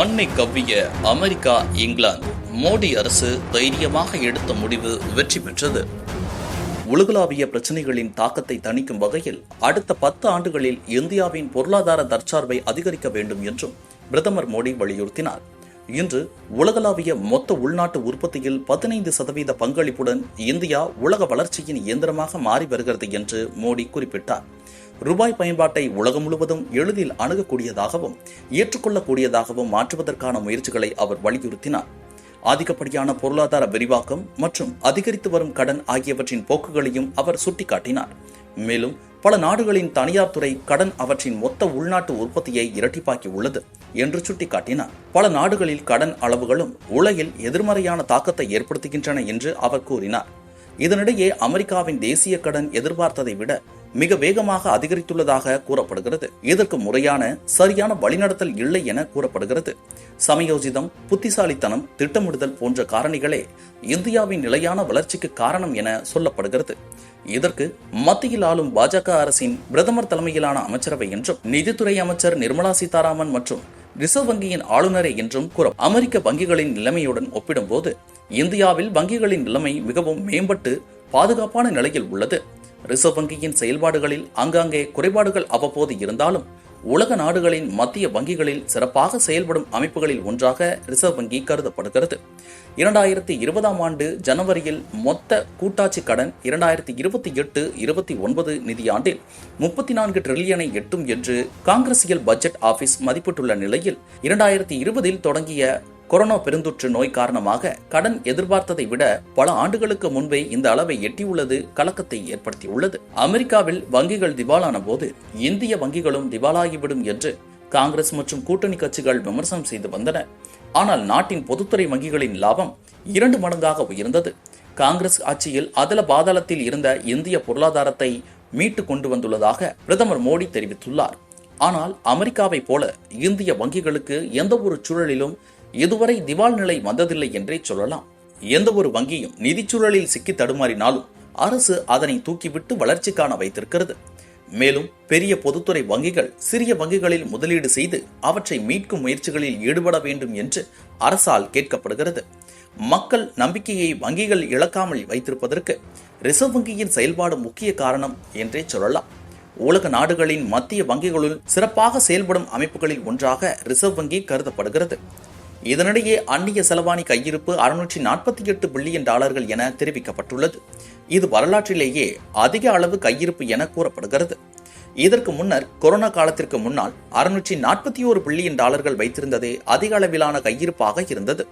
மண்ணை கவ்விய அமெரிக்கா இங்கிலாந்து மோடி அரசு தைரியமாக எடுத்த முடிவு வெற்றி பெற்றது. உலகளாவிய பிரச்சனைகளின் தாக்கத்தை தணிக்கும் வகையில் அடுத்த பத்து ஆண்டுகளில் இந்தியாவின் பொருளாதார தற்சார்பை அதிகரிக்க வேண்டும் என்றும் பிரதமர் மோடி வலியுறுத்தினார். இன்று உலகளாவிய மொத்த உள்நாட்டு உற்பத்தியில் பதினைந்து சதவீத பங்களிப்புடன் இந்தியா உலக வளர்ச்சியின் இயந்திரமாக மாறி வருகிறது என்று மோடி குறிப்பிட்டார். ரூபாய் பயன்பாட்டை உலகம் முழுவதும் எளிதில் அணுகக்கூடியதாகவும் ஏற்றுக்கொள்ளக்கூடியதாகவும் மாற்றுவதற்கான முயற்சிகளை அவர் வலியுறுத்தினார். அதிகப்படியான பொருளாதார விரிவாக்கம் மற்றும் அதிகரித்து வரும் கடன் ஆகியவற்றின் போக்குகளையும் அவர் சுட்டிக்காட்டினார். மேலும் பல நாடுகளின் தனியார் துறை கடன் அவற்றின் மொத்த உள்நாட்டு உற்பத்தியை இரட்டிப்பாக்கி உள்ளது என்று சுட்டிக்காட்டினார். பல நாடுகளில் கடன் அளவுகளும் உலகில் எதிர்மறையான தாக்கத்தை ஏற்படுத்துகின்றன என்று அவர் கூறினார். இதனிடையே அமெரிக்காவின் தேசிய கடன் எதிர்பார்த்ததை விட மிக வேகமாக அதிகரித்துள்ளதாக கூறப்படுகிறது. இதற்கு முறையான சரியான வழிநடத்தல் இல்லை என கூறப்படுகிறது. சமயோஜிதம் புத்திசாலித்தனம் திட்டமிடுதல் போன்ற காரணிகளே இந்தியாவின் நிலையான வளர்ச்சிக்கு காரணம் என சொல்லப்படுகிறது. இதற்கு மத்தியில் ஆளும் பாஜக அரசின் பிரதமர் தலைமையிலான அமைச்சரவை என்றும் நிதித்துறை அமைச்சர் நிர்மலா சீதாராமன் மற்றும் ரிசர்வ் வங்கியின் ஆளுநரே என்றும் கூற அமெரிக்க வங்கிகளின் நிலைமையுடன் ஒப்பிடும்போது இந்தியாவில் வங்கிகளின் நிலைமை மிகவும் மேம்பட்டு பாதுகாப்பான நிலையில் உள்ளது. ரிசர்வ் வங்கியின் செயல்பாடுகளில் ஆங்காங்கே குறைபாடுகள் அவ்வப்போது இருந்தாலும் உலக நாடுகளின் மத்திய வங்கிகளில் சிறப்பாக செயல்படும் அமைப்புகளில் ஒன்றாக ரிசர்வ் வங்கி கருதப்படுகிறது. இரண்டாயிரத்தி இருபதாம் ஆண்டு ஜனவரியில் மொத்த கூட்டாட்சி கடன் இரண்டாயிரத்தி இருபத்தி எட்டு இருபத்தி ஒன்பது நிதியாண்டில் முப்பத்தி நான்கு டிரில்லியனை எட்டும் என்று காங்கிரசியல் பட்ஜெட் ஆபீஸ் மதிப்பிட்டுள்ள நிலையில் இரண்டாயிரத்தி இருபதில் தொடங்கிய கொரோனா பெருந்தொற்று நோய் காரணமாக கடன் எதிர்பார்த்ததை விட பல ஆண்டுகளுக்கு முன்பே இந்த அளவை எட்டியுள்ளது கலக்கத்தை ஏற்படுத்தியுள்ளது. அமெரிக்காவில் வங்கிகள் திவாலான போது இந்திய வங்கிகளும் திவாலாகிவிடும் என்று காங்கிரஸ் மற்றும் கூட்டணி கட்சிகள் விமர்சனம் செய்து வந்தன. ஆனால் நாட்டின் பொதுத்துறை வங்கிகளின் லாபம் இரண்டு மடங்காக உயர்ந்தது. காங்கிரஸ் ஆட்சியில் அதல பாதாளத்தில் இருந்த இந்திய பொருளாதாரத்தை மீட்டு கொண்டு வந்துள்ளதாக பிரதமர் மோடி தெரிவித்துள்ளார். ஆனால் அமெரிக்காவைப் போல இந்திய வங்கிகளுக்கு எந்த ஒரு சூழலிலும் இதுவரை திவால் நிலை வந்ததில்லை என்றே சொல்லலாம். எந்த ஒரு வங்கியும் நிதிச்சூழலில் சிக்கி தடுமாறினாலும் அரசு அதனை தூக்கிவிட்டு வளர்ச்சி காண வைத்திருக்கிறது. மேலும் பெரிய பொதுத்துறை வங்கிகள் சிறிய வங்கிகளில் முதலீடு செய்து அவற்றை மீட்கும் முயற்சிகளில் ஈடுபட வேண்டும் என்று அரசால் கேட்கப்படுகிறது. மக்கள் நம்பிக்கையை வங்கிகள் இழக்காமல் வைத்திருப்பதற்கு ரிசர்வ் வங்கியின் செயல்பாடு முக்கிய காரணம் என்றே சொல்லலாம். உலக நாடுகளின் மத்திய வங்கிகளுள் சிறப்பாக செயல்படும் அமைப்புகளில் ஒன்றாக ரிசர்வ் வங்கி கருதப்படுகிறது. இதனிடையே அந்நிய செலவாணி கையிருப்பு அறுநூற்றி நாற்பத்தி எட்டு பில்லியன் டாலர்கள் என தெரிவிக்கப்பட்டுள்ளது. இது வரலாற்றிலேயே அதிக அளவு கையிருப்பு என கூறப்படுகிறது. இதற்கு முன்னர் கொரோனா காலத்திற்கு முன்னால் அறுநூற்றி நாற்பத்தி ஒரு பில்லியன் டாலர்கள் வைத்திருந்ததே அதிக அளவிலான கையிருப்பாக இருந்தது.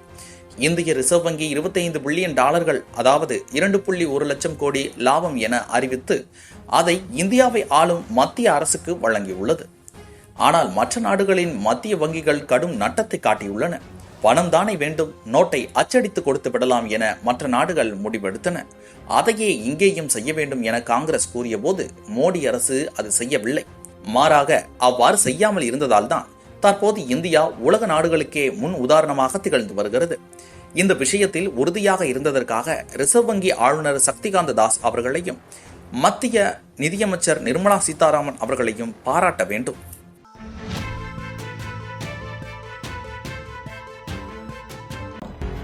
இந்திய ரிசர்வ் வங்கி இருபத்தைந்து பில்லியன் டாலர்கள் அதாவது இரண்டு புள்ளி ஒரு லட்சம் கோடி லாபம் என அறிவித்து அதை இந்தியாவை ஆளும் மத்திய அரசுக்கு வழங்கியுள்ளது. ஆனால் மற்ற நாடுகளின் மத்திய வங்கிகள் கடும் நட்டத்தை காட்டியுள்ளன. பணம் தானே வேண்டும்? நோட்டை அச்சடித்து கொடுத்து விடலாம் என மற்ற நாடுகள் முடிவெடுத்தன. அதையே இங்கேயும் செய்ய வேண்டும் என காங்கிரஸ் கூறிய போது மோடி அரசு அது செய்யவில்லை. மாறாக அவ்வாறு செய்யாமல் இருந்ததால் தான் தற்போது இந்தியா உலக நாடுகளுக்கே முன் உதாரணமாக திகழ்ந்து வருகிறது. இந்த விஷயத்தில் உறுதியாக இருந்ததற்காக ரிசர்வ் வங்கி ஆளுநர் சக்திகாந்த தாஸ் அவர்களையும் மத்திய நிதியமைச்சர் நிர்மலா சீதாராமன் அவர்களையும் பாராட்ட வேண்டும்.